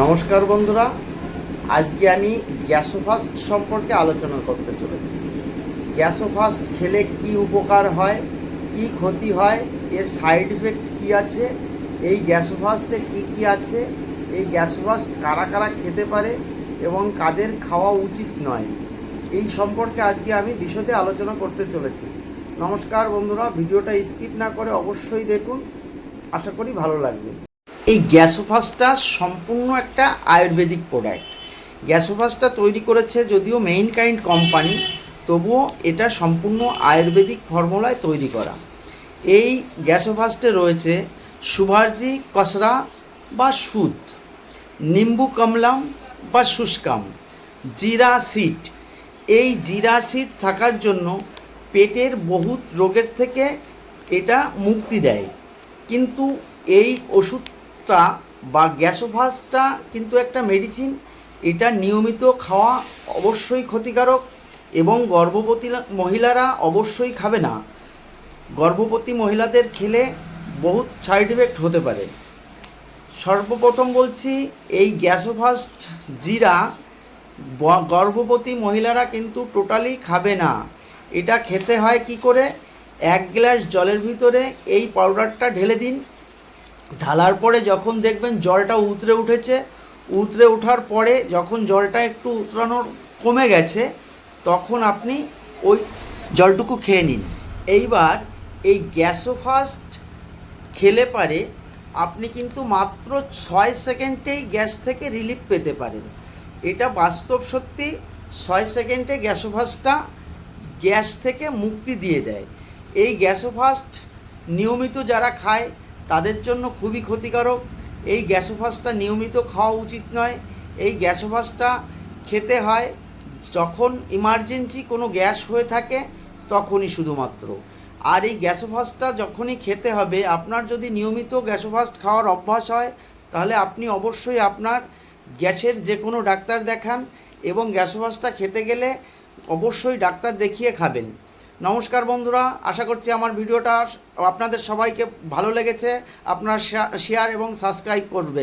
নমস্কার বন্ধুরা। আজকে আমি গ্যাসোফাস্ট সম্পর্কে আলোচনা করতে চলেছি। গ্যাসোফাস্ট খেলে কি উপকার হয়, কি ক্ষতি হয়, এর সাইড ইফেক্ট কি আছে, এই গ্যাসোফাস্টে কি কি আছে, এই গ্যাসোফাস্ট কারা কারা খেতে পারে এবং কাদের খাওয়া উচিত নয়, এই সম্পর্কে আজকে আমি বিশদে আলোচনা করতে চলেছি। নমস্কার বন্ধুরা, ভিডিওটা স্কিপ না করে অবশ্যই দেখুন। আশা করি ভালো লাগবে। এই গ্যাসোফাসটা সম্পূর্ণ একটা আয়ুর্বেদিক প্রোডাক্ট গ্যাসোফাসটা তৈরি করেছে যদিও মেইন কাইন্ড কোম্পানি তবুও এটা সম্পূর্ণ আয়ুর্বেদিক ফর্মুলায় তৈরি করা। এই গ্যাসোফাস্টে রয়েছে সুভার্জি, কসরা বা সুদ, নিম্বু কমলাম বা শুষ্কাম, জিরা সিড। এই জিরা সিড থাকার জন্য পেটের বহুত রোগের থেকে এটা মুক্তি দেয়। কিন্তু এই ওষুধটা বা গ্যাসোভাসটা কিন্তু একটা মেডিসিন এটা নিয়মিত খাওয়া অবশ্যই ক্ষতিকারক এবং গর্ভবতী মহিলারা অবশ্যই খাবে না। গর্ভবতী মহিলাদের খেলে বহুত সাইড এফেক্ট হতে পারে। সর্বপ্রথম বলছি, এই গ্যাসোফাস্ট জিরা গর্ভবতী মহিলারা কিন্তু টোটালি খাবে না। এটা খেতে হয় কি করে? এক গ্লাস জলের ভিতরে এই পাউডারটা ঢেলে দিন। ঢালার পরে যখন দেখবেন জলটা উতরে উঠেছে, উতরে ওঠার পরে যখন জলটা একটু উতরানোর কমে গেছে, তখন আপনি ওই জলটুকু খেয়ে নিন। এইবার এই গ্যাসোফাস্ট খেলে পারে আপনি কিন্তু মাত্র ছয় সেকেন্ডেই গ্যাস থেকে রিলিফ পেতে পারেন। এটা বাস্তব সত্যি, ছয় সেকেন্ডে গ্যাসোফাস্টটা গ্যাস থেকে মুক্তি দিয়ে দেয়। এই গ্যাসোফাস্ট নিয়মিত যারা খায় তাদের জন্য খুবই ক্ষতিকারক। এই গ্যাসোফাসটা নিয়মিত খাওয়া উচিত নয়। এই গ্যাসোফাসটা খেতে হয়। যখন ইমার্জেন্সি কোনো গ্যাস হয়ে থাকে, তখনই শুধুমাত্র। আর এই গ্যাসোফাসটা যখনই খেতে হবে, আপনার যদি নিয়মিত গ্যাসোফাস্ট খাওয়ার অভ্যাস হয়, তাহলে আপনি অবশ্যই আপনার গ্যাসের যে কোনো ডাক্তার দেখান এবং গ্যাসোফাসটা খেতে গেলে অবশ্যই ডাক্তার দেখিয়ে খাবেন। নমস্কার বন্ধুরা, আশা করছি আমার ভিডিওটা আপনাদের সবাইকে ভালো লেগেছে। আপনারা শেয়ার এবং সাবস্ক্রাইব করবে।